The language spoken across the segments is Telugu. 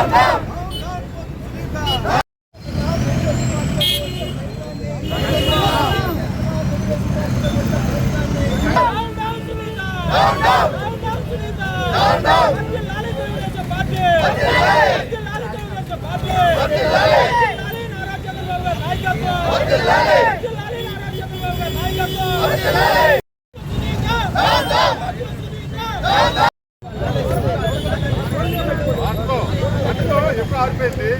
Come, come, come. ఎప్పుడు ఆడిపోయింది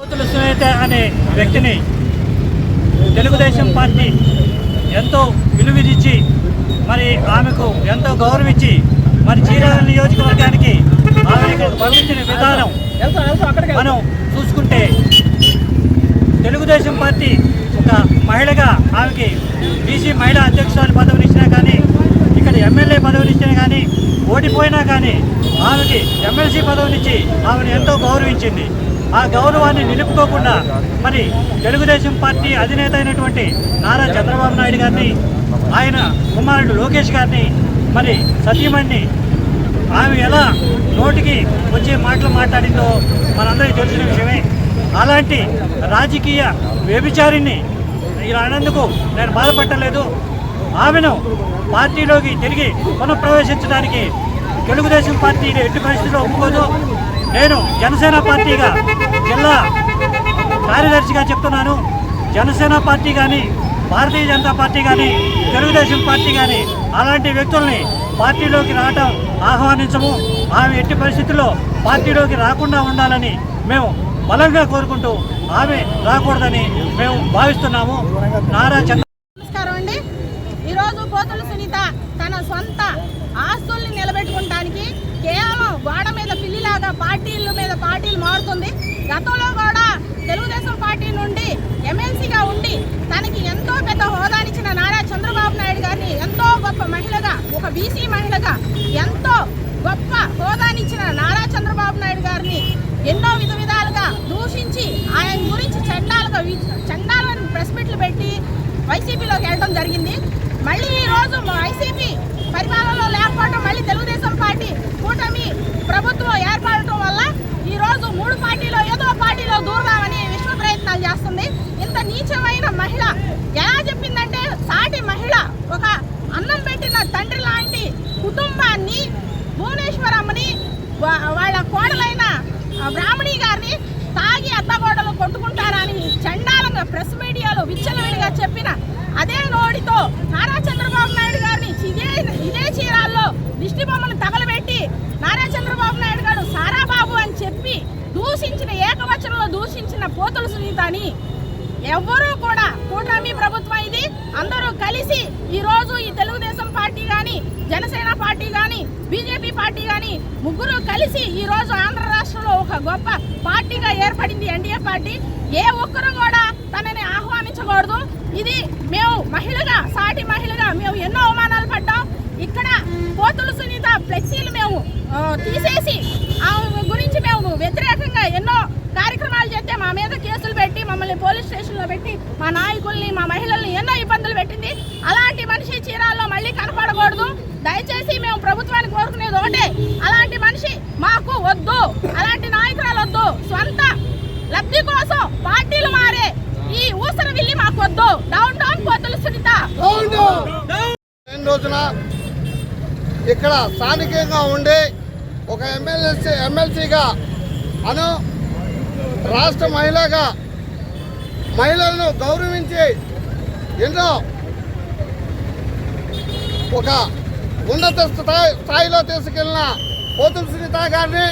కోతుల సునీత అనే వ్యక్తిని తెలుగుదేశం పార్టీ ఎంతో విలువిదిచ్చి మరి ఆమెకు ఎంతో గౌరవించి మరి చీరాల నియోజకవర్గానికి ఆమె పంపించిన విధానం మనం చూసుకుంటే తెలుగుదేశం పార్టీ ఒక మహిళగా ఆమెకి బీసీ మహిళా అధ్యక్షురాలు పదవిని ఇచ్చినా కానీ ఇక్కడ ఎమ్మెల్యే పదవిని ఇచ్చినా కానీ ఓడిపోయినా కానీ ఆమెకి ఎమ్మెల్సీ పదవినిచ్చి ఆమెను ఎంతో గౌరవించింది. ఆ గౌరవాన్ని నిలుపుకోకుండా మరి తెలుగుదేశం పార్టీ అధినేత అయినటువంటి నారా చంద్రబాబు నాయుడు గారిని ఆయన కుమారుడు లోకేష్ గారిని మరి సతీమణిని ఆమె ఎలా నోటికి వచ్చే మాటలు మాట్లాడిందో మనందరికీ తెలిసిన విషయమే. అలాంటి రాజకీయ వ్యభిచారిని ఇలా అన్నందుకు నేను బాధపడలేదు ఆమెను పార్టీలోకి తిరిగి పునఃప్రవేశించడానికి తెలుగుదేశం పార్టీ ఎట్టి పరిస్థితిలో ఒప్పుకోదు నేను జనసేన పార్టీగా జిల్లా కార్యదర్శిగా చెప్తున్నాను. జనసేన పార్టీ కానీ భారతీయ జనతా పార్టీ కానీ తెలుగుదేశం పార్టీ కానీ అలాంటి వ్యక్తుల్ని పార్టీలోకి రావటం ఆహ్వానించము. ఆమె ఎట్టి పరిస్థితుల్లో పార్టీలోకి రాకుండా ఉండాలని మేము బలంగా కోరుకుంటూ ఆమె రాకూడదని మేము భావిస్తున్నాము. నారా చంద్ర నమస్కారం అండి. ఈరోజు పోతుల సునీత తన సొంత ఆస్తుల్ని నిలబెట్టుకోవడానికి కేవలం గోడ మీద పిల్లిలాగా పార్టీల మీద పార్టీలు మారుతుంది. గతంలో కూడా తెలుగుదేశం పార్టీ నుండి ఎమ్మెల్సీగా ఉండి తనకి ఎంతో పెద్ద హోదానిచ్చిన నారా చంద్రబాబు నాయుడు గారిని ఎంతో గొప్ప మహిళగా ఒక బీసీ మహిళగా ఎంతో గొప్ప హోదానిచ్చిన నారా చంద్రబాబు నాయుడు గారిని ఎన్నో విధ విధాలుగా దూషించి ఆయన గురించి చండాలుగా వి- చండాలని ప్రెస్ మీట్లు పెట్టి వైసీపీలోకి వెళ్ళడం జరిగింది. మళ్ళీ ఈరోజు రోజు వైసీపీ పరిపాలనలో లేకపోవడం మళ్ళీ తెలుగుదేశం పార్టీ కూటమి ప్రభుత్వం ఏర్పడటం వల్ల ఈ రోజు మూడు పార్టీలో ఏదో పార్టీలో దూరదామని విశ్వ ప్రయత్నాలు చేస్తుంది ఇంత నీచమైన మహిళ ఎలా చెప్పిందంటే సాటి మహిళ ఒక అన్నం పెట్టిన తండ్రి లాంటి కుటుంబాన్ని భువనేశ్వరమ్మని వా- వాళ్ళ కోడలైన ఆ, గారిని తాగి అత్తగోడలు కొట్టుకుంటారని చండాలంగా ప్రెస్ మీడియాలో విచ్చలవిడిగా చెప్పిన అదే నోడితో నారా చంద్రబాబు నాయుడు గారిని ఇదే ఇదే చీరాల్లో దిష్టి బొమ్మను తగలబెట్టి నారా చంద్రబాబు నాయుడు గారు సారాబాబు అని చెప్పి దూషించిన ఏకవచనంలో దూషించిన పోతుల సునీతని ఎవ్వరూ కూడా కూటమి ప్రభుత్వం ఇది. అందరూ కలిసి ఈ రోజు ఈ తెలుగుదేశం పార్టీ గాని జనసేన పార్టీ గాని బీజేపీ పార్టీ గాని ముగ్గురు కలిసి ఈ రోజు ఆంధ్ర రాష్ట్రంలో ఒక గొప్ప పార్టీగా ఏర్పడింది ఎన్డీఏ పార్టీ. ఏ ఒక్కరు కూడా తనని ఆహ్వానించకూడదు. ఇది మేము మహిళగా సాటి మహిళగా మేము ఎన్నో అవమానాలు పడ్డాం. ఇక్కడ పోతులు సునీత ఫ్లెక్సీలు మేము తీసేసి ఆమె గురించి మేము వ్యతిరేకంగా ఎన్నో కార్యక్రమాలు చేస్తే మా మీద కేసులు పెట్టి మమ్మల్ని ఇబ్బందుల్లో పెట్టి మా నాయకుల్ని మా మహిళల్ని ఎన్నో ఇబ్బందులు పెట్టింది. అలాంటి మనిషి చీరాల్లో మళ్ళీ కనపడకూడదు. దయచేసి మేము ప్రభుత్వానికి కోరుకునేది ఒకటే. అలాంటి మనిషి మాకు వద్దు. అలాంటి నాయకురాలు వద్దు. సొంత లబ్ధి కోసం పార్టీలు మారే ఈ ఊసర విల్లి మాకు వద్దు. డౌన్ డౌన్ పోతులు సునీత. రోజున ఇక్కడ స్థానికంగా ఉండి ఒక ఎమ్మెల్సీ ఎమ్మెల్సీగా అను రాష్ట్ర మహిళగా మహిళలను గౌరవించి ఎన్నో ఒక ఉన్నత స్థాయి స్థాయిలో తీసుకెళ్ళిన పోతుల సునీత గారిని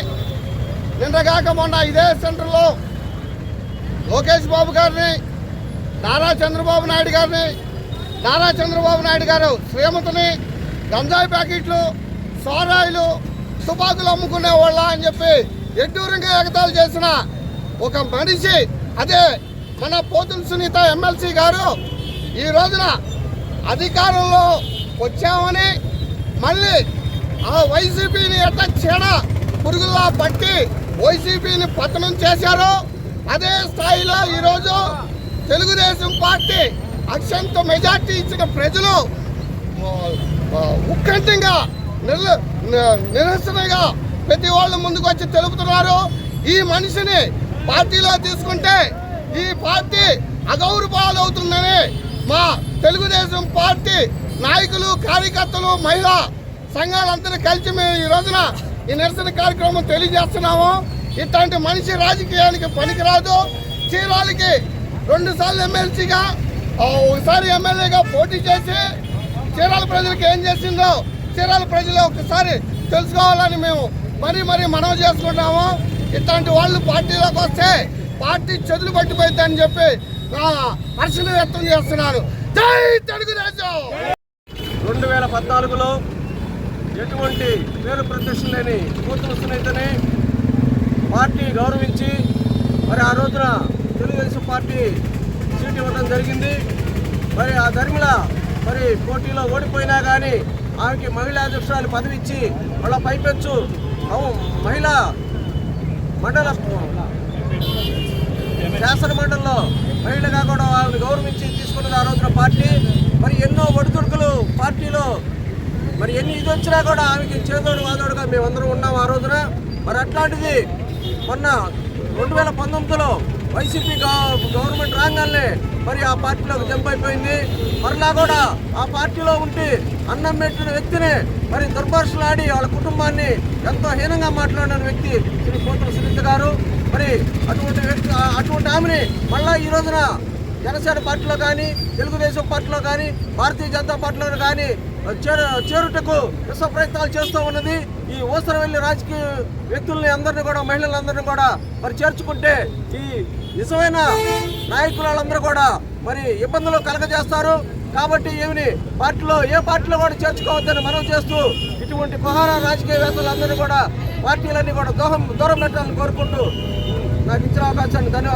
నిన్నగాక మొన్న ఇదే సెంటర్లో లోకేష్ బాబు గారిని నారా చంద్రబాబు నాయుడు గారిని నారా చంద్రబాబు నాయుడు గారు శ్రీమతిని గంజాయి ప్యాకెట్లు సోరాయిలు తుపాకులు అమ్ముకునే వాళ్ళ అని చెప్పి ఎడ్డూరంగా ఎగతాలు చేసిన ఒక మనిషి అదే మన పోతుల సునీత ఎమ్మెల్సీ గారు ఈ రోజున అధికారంలో వచ్చామని మళ్ళీ ఆ వైసీపీని ఎట్లా క్షీణ పురుగుల్లా పట్టి వైసీపీని పతనం చేశారు అదే స్థాయిలో ఈరోజు తెలుగుదేశం పార్టీ అత్యంత మెజార్టీ ఇచ్చిన ప్రజలు ఉత్కంఠంగా నిర్ నిరసనగా ప్రతి వాళ్ళు ముందుకు వచ్చి తెలుపుతున్నారు. ఈ మనిషిని పార్టీలో తీసుకుంటే ఈ పార్టీ అగౌరవాలవుతుందని మా తెలుగుదేశం పార్టీ నాయకులు కార్యకర్తలు మహిళా సంఘాలందరూ కలిసి మేము ఈ రోజున ఈ నిరసన కార్యక్రమం తెలియజేస్తున్నాము. ఇట్లాంటి మనిషి రాజకీయానికి పనికిరాదు. చీరాలకి రెండు సార్లు ఎమ్మెల్సీగా ఒకసారి ఎమ్మెల్యేగా పోటీ చేసి చీరాల ప్రజలకు ఏం చేసిందో చీరాల ప్రజలు ఒకసారి తెలుసుకోవాలని మేము మరీ మరీ మనవి చేసుకుంటాము ఇట్లాంటి వాళ్ళు పార్టీలోకి వస్తే పార్టీ చెదులు పట్టిపోయిందని చెప్పి ఆ, వ్యక్తం చేస్తున్నారు. జై తెలుగుదేశం! రెండు వేల పద్నాలుగులో ఎటువంటి పేరు ప్రతిష్ట లేని కూతురు సునీతని పార్టీ గౌరవించి మరి ఆ రోజున తెలుగుదేశం పార్టీ సీట్ ఇవ్వడం జరిగింది. మరి ఆ ధర్మిల మరి పోటీలో ఓడిపోయినా కానీ ఆమెకి మహిళా అధ్యక్షురాలు పదవి ఇచ్చి వాళ్ళ పైపెచ్చు మహిళా మండల శాసన మండలిలో మహిళగా కూడా ఆమెను గౌరవించి తీసుకున్నది ఆ రోజున పార్టీ. మరి ఎన్నో ఒడిదుడుకులు పార్టీలో. మరి ఎన్ని ఇది వచ్చినా కూడా ఆమెకి చేదోడు వాదోడుగా మేమందరం ఉన్నాం ఆ రోజున. మరి అట్లాంటిది మొన్న రెండు వేల పంతొమ్మిదిలో వైసీపీ గవర్నమెంట్ రాగానే మరి ఆ పార్టీలోకి జంప్ అయిపోయింది. మరలా కూడా ఆ పార్టీలో ఉండి అన్నం పెట్టిన వ్యక్తిని మరి దుర్భాషలు ఆడి వాళ్ళ కుటుంబాన్ని ఎంతో హీనంగా మాట్లాడిన వ్యక్తి శ్రీ పోతుల సునీత గారు. మరి అటువంటి వ్యక్తి అటువంటి ఆమెని మళ్ళా ఈ రోజున జనసేన పార్టీలో కానీ తెలుగుదేశం పార్టీలో కానీ భారతీయ జనతా పార్టీలో కానీ చేరు చేరుటకు విశ్వ ప్రయత్నాలు చేస్తూ ఉన్నది. ఈ ఊసర వెళ్ళి రాజకీయ వ్యక్తుల్ని అందరినీ కూడా మహిళలందరినీ కూడా మరి చేర్చుకుంటే ఈ నిజమైన నాయకులందరూ కూడా మరి ఇబ్బందులు కలగజేస్తారు. కాబట్టి ఏమిని పార్టీలో ఏ పార్టీలో కూడా చేర్చుకోవద్దని మనం చేస్తూ ఇటువంటి కుహార రాజకీయవేత్తలందరినీ కూడా పార్టీలన్నీ కూడా దూరం దూరం పెట్టాలని కోరుకుంటూ నాకు ఇచ్చిన అవకాశాన్ని ధన్యవాదాలు